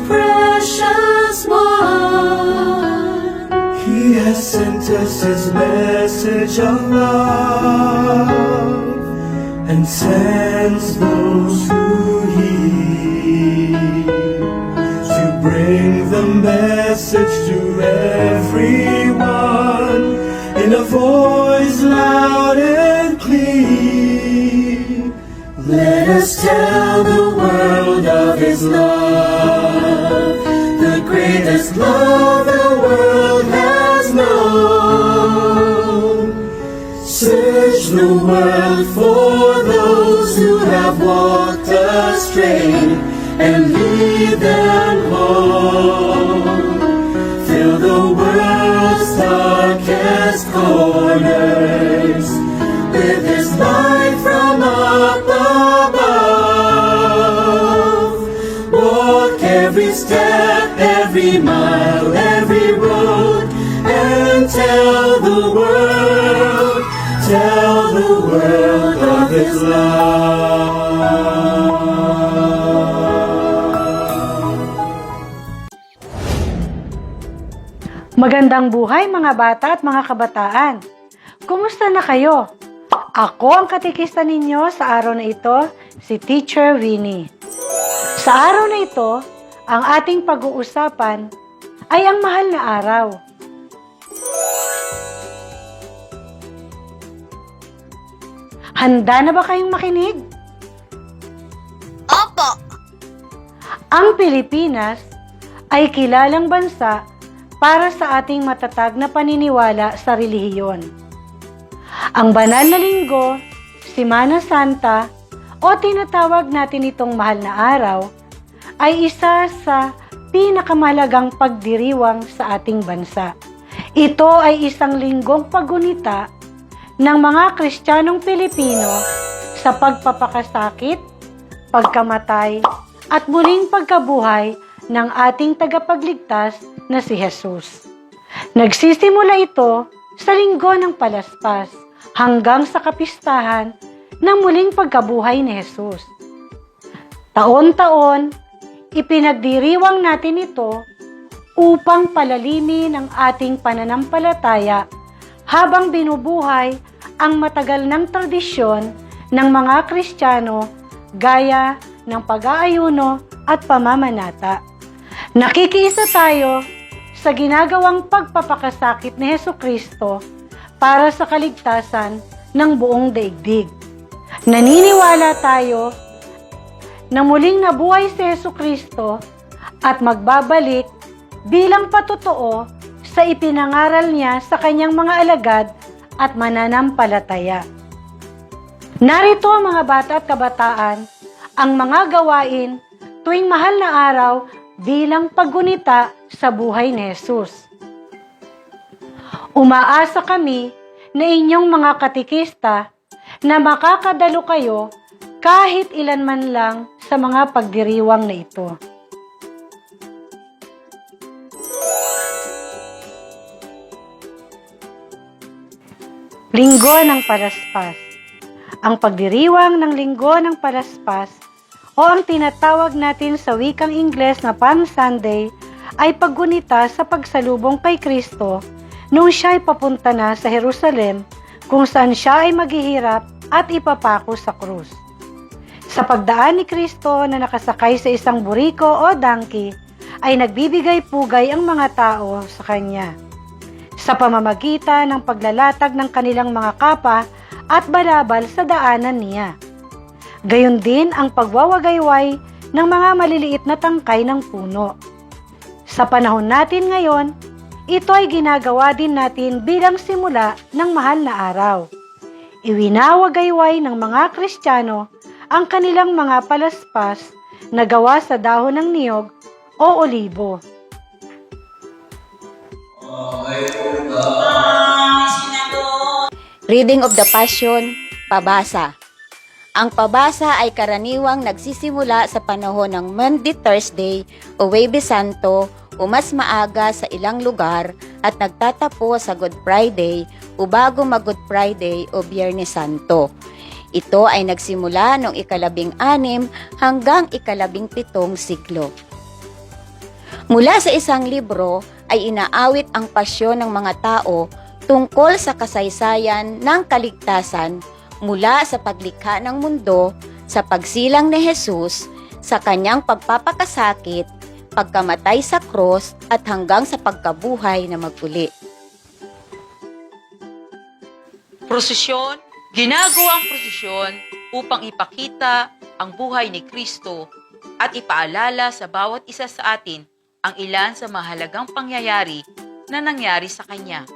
precious one. He has sent us his message of love and sends those who heed to bring the message to everyone in a voice loud and clear. Let us tell the world of his love, greatest love the world has known. Search the world for those who have walked astray and lead them home. Fill the world's darkest corners with His light His love. Magandang buhay mga bata at mga kabataan. Kumusta na kayo? Ako ang katikista ninyo sa araw na ito, si Teacher Winnie. Sa araw na ito, ang ating pag-uusapan ay ang mahal na araw. Handa na ba kayong makinig? Opo. Ang Pilipinas ay kilalang bansa para sa ating matatag na paniniwala sa relihiyon. Ang banal na linggo, Simana Santa, o tinatawag natin itong mahal na araw, ay isa sa pinakamalagang pagdiriwang sa ating bansa. Ito ay isang linggong pagunita ng mga Kristiyanong Pilipino sa pagpapakasakit, pagkamatay, at muling pagkabuhay ng ating tagapagligtas na si Jesus. Nagsisimula ito sa linggo ng palaspas hanggang sa kapistahan ng muling pagkabuhay ni Jesus. Taon-taon, ipinagdiriwang natin ito upang palalimin ang ating pananampalataya habang binubuhay ang matagal ng tradisyon ng mga Kristiyano gaya ng pag-aayuno at pamamanata. Nakikiisa tayo sa ginagawang pagpapakasakit ni Heso Kristo para sa kaligtasan ng buong daigdig. Naniniwala tayo na muling nabuhay si Heso Kristo at magbabalik bilang patotoo sa ipinangaral niya sa kanyang mga alagad at mananampalataya. Narito mga bata at kabataan ang mga gawain tuwing mahal na araw bilang paggunita sa buhay ni Jesus. Umaasa kami na inyong mga katikista na makakadalo kayo kahit ilan man lang sa mga pagdiriwang na ito. Linggo ng Palaspas Ang pagdiriwang ng Linggo ng Palaspas o ang tinatawag natin sa wikang Ingles na Palm Sunday ay paggunita sa pagsalubong kay Kristo nung siya ay papunta na sa Jerusalem kung saan siya ay maghihirap at ipapako sa krus. Sa pagdaan ni Kristo na nakasakay sa isang buriko o donkey, ay nagbibigay pugay ang mga tao sa kanya. Sa pamamagitan ng paglalatag ng kanilang mga kapa at balabal sa daanan niya. Gayon din ang pagwawagayway ng mga maliliit na tangkay ng puno. Sa panahon natin ngayon, ito ay ginagawa din natin bilang simula ng mahal na araw. Iwinawagayway ng mga Kristiyano ang kanilang mga palaspas na gawa sa dahon ng niyog o olibo. Reading of the Passion, Pabasa. Ang pabasa ay karaniwang nagsisimula sa panahon ng Monday, Thursday o Huwebes Santo o mas maaga sa ilang lugar at nagtatapos sa Good Friday o bago mag Good Friday o Biyernes Santo. Ito ay nagsimula noong ikalabing anim hanggang ikalabing pitong siglo. Mula sa isang libro ay inaawit ang pasyon ng mga tao tungkol sa kasaysayan ng kaligtasan mula sa paglikha ng mundo, sa pagsilang ni Jesus, sa kanyang pagpapakasakit, pagkamatay sa cross at hanggang sa pagkabuhay na maguli. Prosesyon, ginagawa ang prosesyon upang ipakita ang buhay ni Kristo at ipaalala sa bawat isa sa atin ang ilan sa mahalagang pangyayari na nangyari sa Kanya.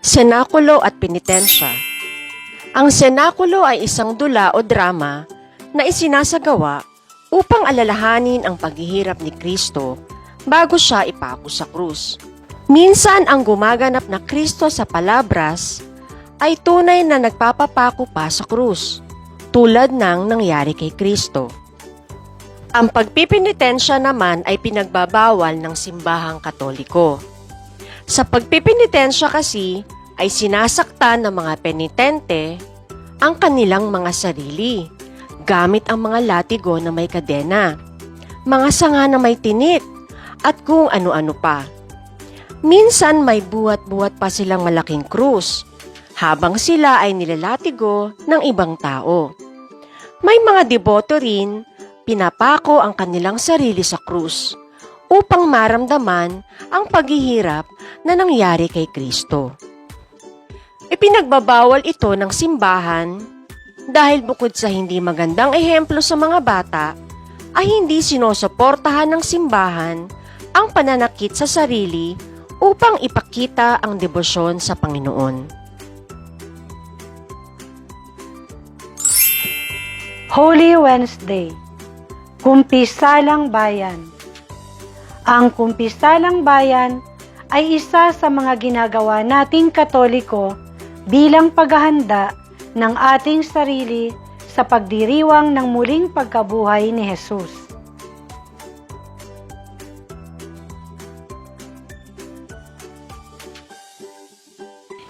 Senakulo at Penitensya Ang senakulo ay isang dula o drama na isinasagawa upang alalahanin ang paghihirap ni Kristo bago siya ipako sa krus. Minsan ang gumaganap na Kristo sa palabras ay tunay na nagpapapako pa sa krus, tulad ng nangyari kay Kristo. Ang pagpipinitensya naman ay pinagbabawal ng simbahang katoliko. Sa pagpipinitensya kasi ay sinasaktan ng mga penitente ang kanilang mga sarili gamit ang mga latigo na may kadena, mga sanga na may tinit, at kung ano-ano pa. Minsan may buhat-buhat pa silang malaking krus habang sila ay nilalatigo ng ibang tao. May mga deboto rin, pinapako ang kanilang sarili sa krus upang maramdaman ang paghihirap na nangyari kay Kristo. Ipinagbabawal ito ng simbahan dahil bukod sa hindi magandang ehemplo sa mga bata, ay hindi sinusuportahan ng simbahan ang pananakit sa sarili upang ipakita ang debosyon sa Panginoon. Holy Wednesday, Kumpisalang Bayan. Ang Kumpisalang Bayan ay isa sa mga ginagawa nating Katoliko bilang paghahanda ng ating sarili sa pagdiriwang ng muling pagkabuhay ni Jesus.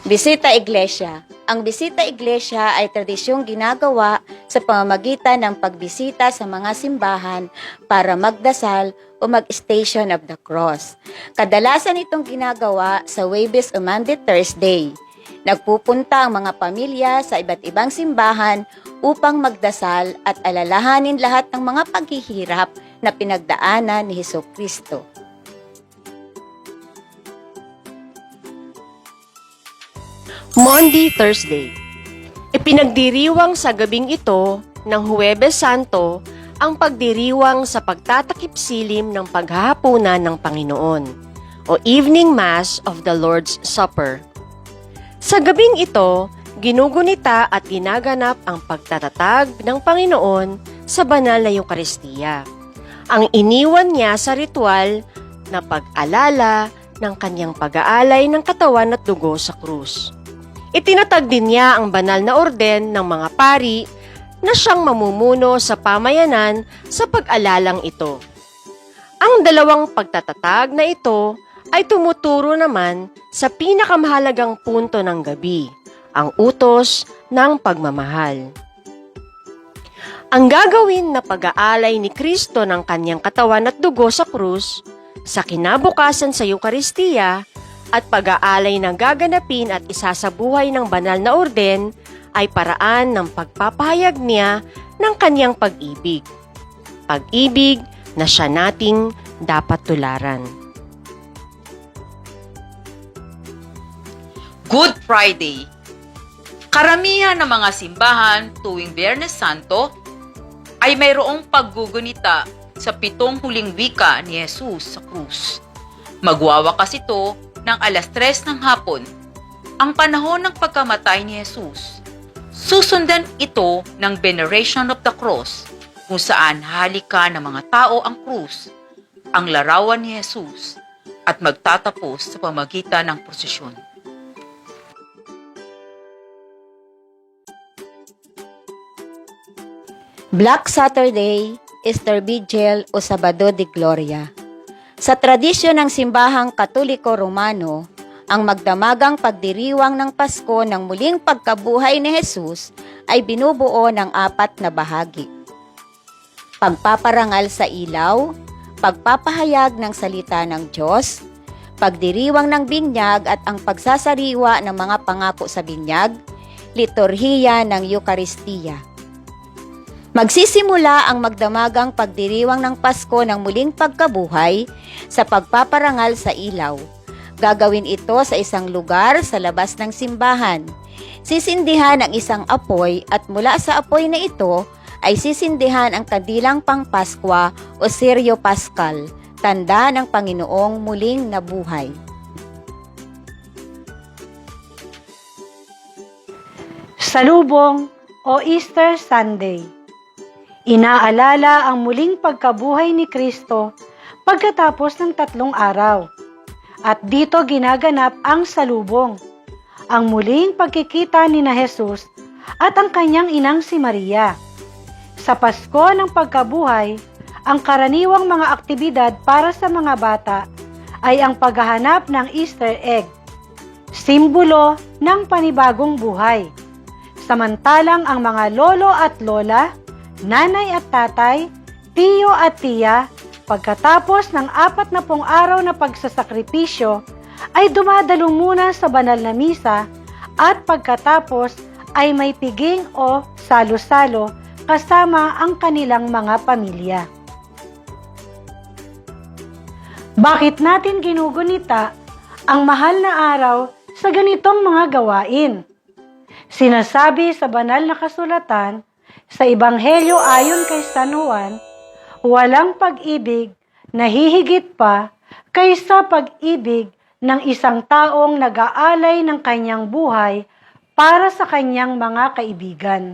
Bisita Iglesia Ang bisita iglesia ay tradisyong ginagawa sa pamamagitan ng pagbisita sa mga simbahan para magdasal o mag-station of the cross. Kadalasan itong ginagawa sa Webes o Monday Thursday. Nagpupunta ang mga pamilya sa iba't ibang simbahan upang magdasal at alalahanin lahat ng mga paghihirap na pinagdaanan ni Heso Kristo. Monday, Thursday. Ipinagdiriwang sa gabing ito ng Huwebes Santo ang pagdiriwang sa pagtatakip silim ng paghahapunan ng Panginoon o Evening Mass of the Lord's Supper. Sa gabing ito, ginugunita at ginaganap ang pagtatatag ng Panginoon sa banal na Eukaristiya. Ang iniwan niya sa ritual na pag-alala ng kanyang pag-aalay ng katawan at dugo sa krus. Itinatag din niya ang banal na orden ng mga pari na siyang mamumuno sa pamayanan sa pag-alalang ito. Ang dalawang pagtatatag na ito ay tumuturo naman sa pinakamahalagang punto ng gabi, ang utos ng pagmamahal. Ang gagawin na pag-aalay ni Kristo ng kanyang katawan at dugo sa krus, sa kinabukasan sa Eukaristiya, at pag-aalay ng gaganapin at isasabuhay ng banal na orden ay paraan ng pagpapahayag niya ng kanyang pag-ibig. Pag-ibig na siya nating dapat tularan. Good Friday. Karamihan ng mga simbahan tuwing Biyernes Santo ay mayroong paggugunita sa pitong huling wika ni Jesus sa krus. Magwawakas ito ng alas 3 ng hapon, ang panahon ng pagkamatay ni Jesus. Susundan ito ng Veneration of the Cross, kung saan halika ng mga tao ang krus, ang larawan ni Jesus, at magtatapos sa pamagitan ng prosesyon. Black Saturday, Easter Vigil o Sabado de Gloria. Sa tradisyon ng simbahang katoliko romano, ang magdamagang pagdiriwang ng Pasko ng muling pagkabuhay ni Jesus ay binubuo ng apat na bahagi. Pagpaparangal sa ilaw, pagpapahayag ng salita ng Diyos, pagdiriwang ng binyag at ang pagsasariwa ng mga pangako sa binyag, liturhiya ng Eukaristiya. Magsisimula ang magdamagang pagdiriwang ng Pasko ng muling pagkabuhay sa pagpaparangal sa ilaw. Gagawin ito sa isang lugar sa labas ng simbahan. Sisindihan ang isang apoy at mula sa apoy na ito ay sisindihan ang kadilang pangpaskwa o Sirio Pascal, tanda ng Panginoong muling nabuhay. Salubong o Easter Sunday. Inaalala ang muling pagkabuhay ni Kristo pagkatapos ng tatlong araw. At dito ginaganap ang salubong, ang muling pagkikita ni na Jesus at ang kanyang inang si Maria. Sa Pasko ng pagkabuhay, ang karaniwang mga aktibidad para sa mga bata ay ang paghahanap ng Easter egg, simbolo ng panibagong buhay. Samantalang ang mga lolo at lola, nanay at tatay, tiyo at tiya, pagkatapos ng apat na pong araw na pagsasakripisyo, ay dumadalo muna sa banal na misa at pagkatapos ay may piging o salo-salo kasama ang kanilang mga pamilya. Bakit natin ginugunita ang mahal na araw sa ganitong mga gawain? Sinasabi sa banal na kasulatan sa Ebanghelyo ayon kay San Juan, walang pag-ibig na hihigit pa kaysa pag-ibig ng isang taong nag-aalay ng kanyang buhay para sa kanyang mga kaibigan.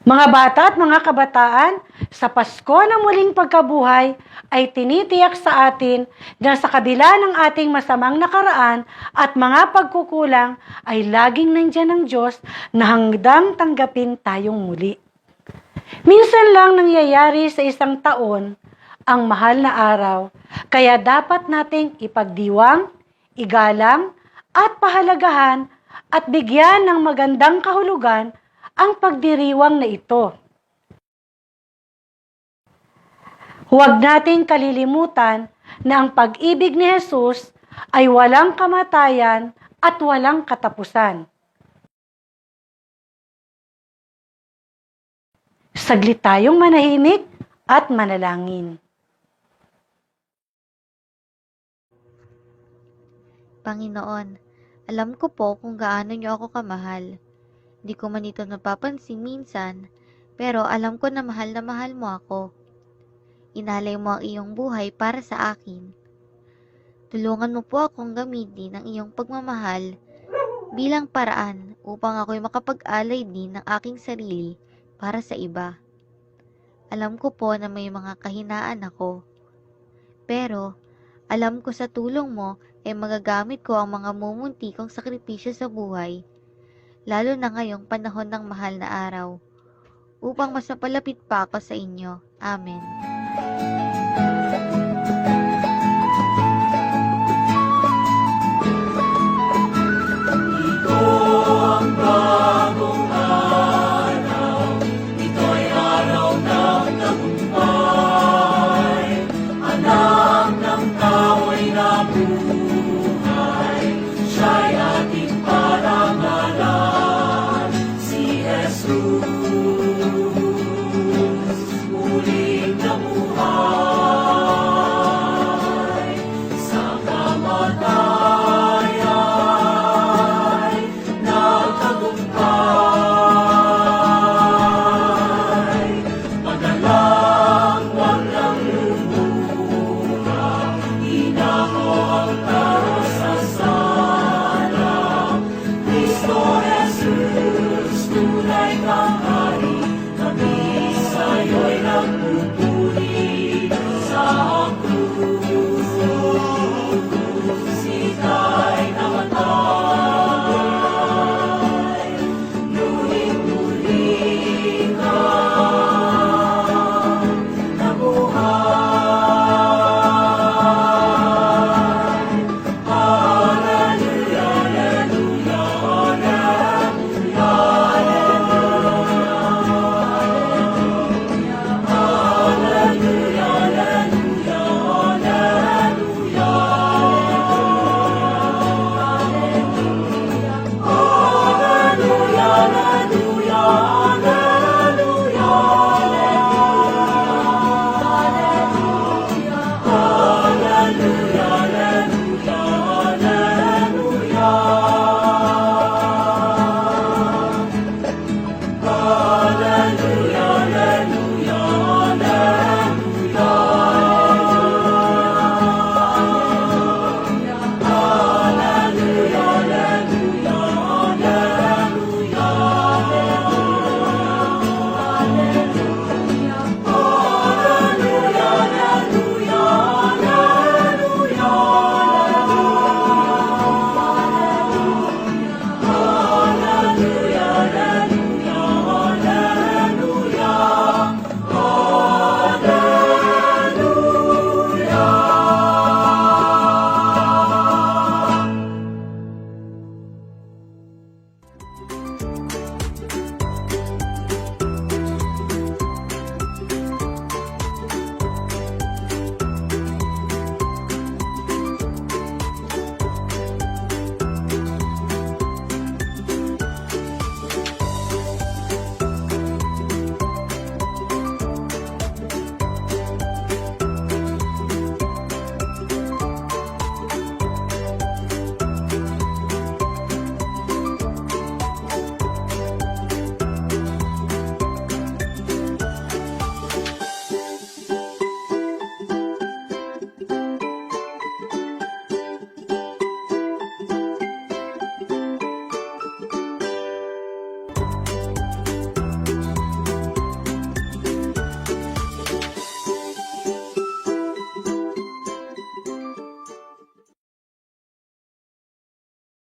Mga bata at mga kabataan, sa Pasko na muling pagkabuhay ay tinitiyak sa atin na sa kabila ng ating masamang nakaraan at mga pagkukulang ay laging nandyan ng Diyos na hangdang tanggapin tayong muli. Minsan lang nangyayari sa isang taon ang mahal na araw, kaya dapat nating ipagdiwang, igalang, at pahalagahan at bigyan ng magandang kahulugan ang pagdiriwang na ito. Huwag nating kalilimutan na ang pag-ibig ni Jesus ay walang kamatayan at walang katapusan. Saglit tayong manahimik at manalangin. Panginoon, alam ko po kung gaano niyo ako kamahal. Di ko man ito napapansin minsan, pero alam ko na mahal na mahal mo ako. Inalay mo ang iyong buhay para sa akin. Tulungan mo po akong gamitin ang iyong pagmamahal bilang paraan upang ako'y makapag-alay din ng aking sarili para sa iba. Alam ko po na may mga kahinaan ako. Pero, alam ko sa tulong mo ay magagamit ko ang mga mumunti kong sakripisyo sa buhay, lalo na ngayong panahon ng mahal na araw, upang mas mapalapit pa ako sa inyo. Amen.